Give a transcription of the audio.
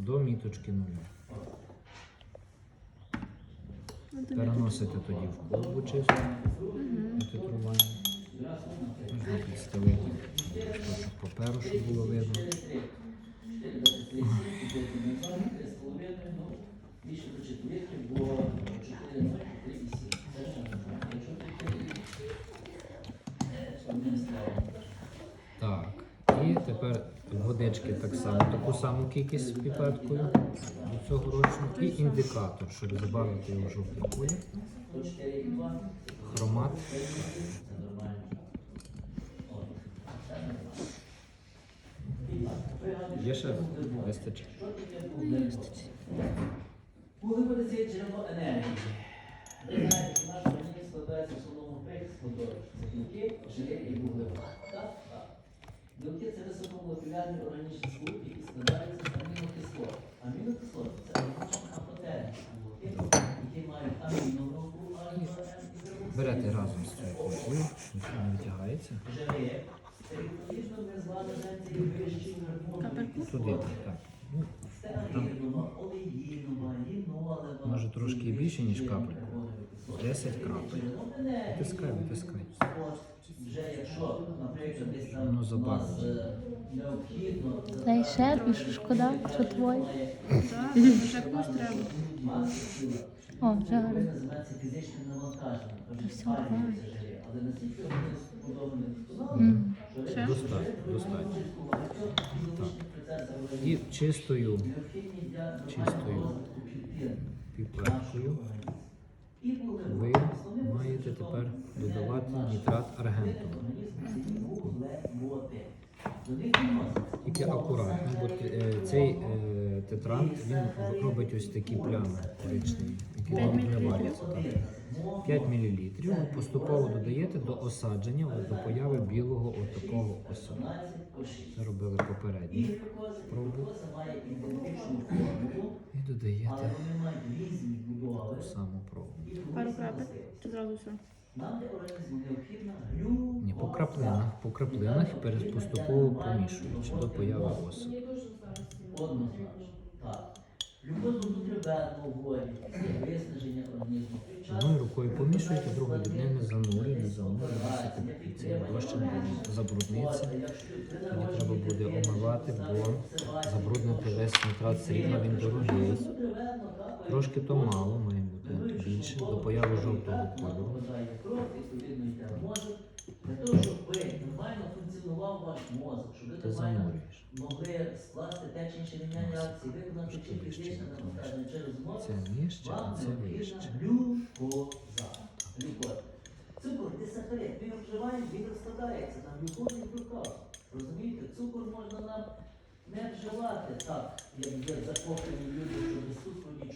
до міточки нуля. Ну, Переносите тоді в колбу чисту на титрування. Можна підставити шматочок паперу, щоб було видно. Так. Тепер водички так само, таку саму кількість піпеткою до цього розчину. І індикатор, щоб забавити його жовтий колір. Хромат. Є ще вистачить. Вуглеводи це джерело енергії. Ви знаєте, що складається в основному пих складовищ. Це. Так? Так. Білки це високомолекулярні органічні сполуки, які складаються з амінокислот. Амінокислоти це органічні сполуки, які мають аміногрупу, аміноен Берете разом з цією нічого не витягається. жири. Це відповідно ми з вами знаємо, це є вищі гормони. Туди, так. Ну, Стеарину, олеїну. Може трошки більше, ніж капелька. 10 крапель. Витискай, витискай. Вже якщо, наприклад, десь там Воно у нас забарвлено. Та й ще більше шкода, що твоє. Так, вже комусь треба. О, вже гарно. називається фізичним навантаженням. Тож Все, Але наскільки вони подобні Мгм. Достатньо, достатньо. І чистою Чистою. піпеткою ви маєте тепер додавати нітрат аргенту. Тільки акуратно, бо е, цей е, тетрант він робить ось такі плями коричневі, які не варяться. 5 мл ви поступово додаєте до осадження, до появи білого от такого осаду. Це робили попередньо. Пробу. Додаєте Але вони мають різні будови. ту саму пробу. Пару крапель. Чи зразу все? Ні, по краплинах, по краплинах перед поступово помішуючи до появи. Під час Одною рукою помішуєте, другою не занурює, висипите цей забрудниться. Тоді треба буде омивати, бо забруднити весь нитрат срібла, він дорогий. Трошки то мало, має бути більше, до появи жовтого кольору. Для того, щоб ви нормально функціонував ваш мозок, щоб ви нормально могли скласти те чи інше рівняння реакції, виконати чи вище, фізичне навантаження через мозок, вам необхідна глюкоза. Глюкоза. Цукор, дисахарид, він вживає, він розкладається на глюкозу і глюкозу. Розумієте, цукор можна нам не вживати. Так, як закохані люди, що без цукру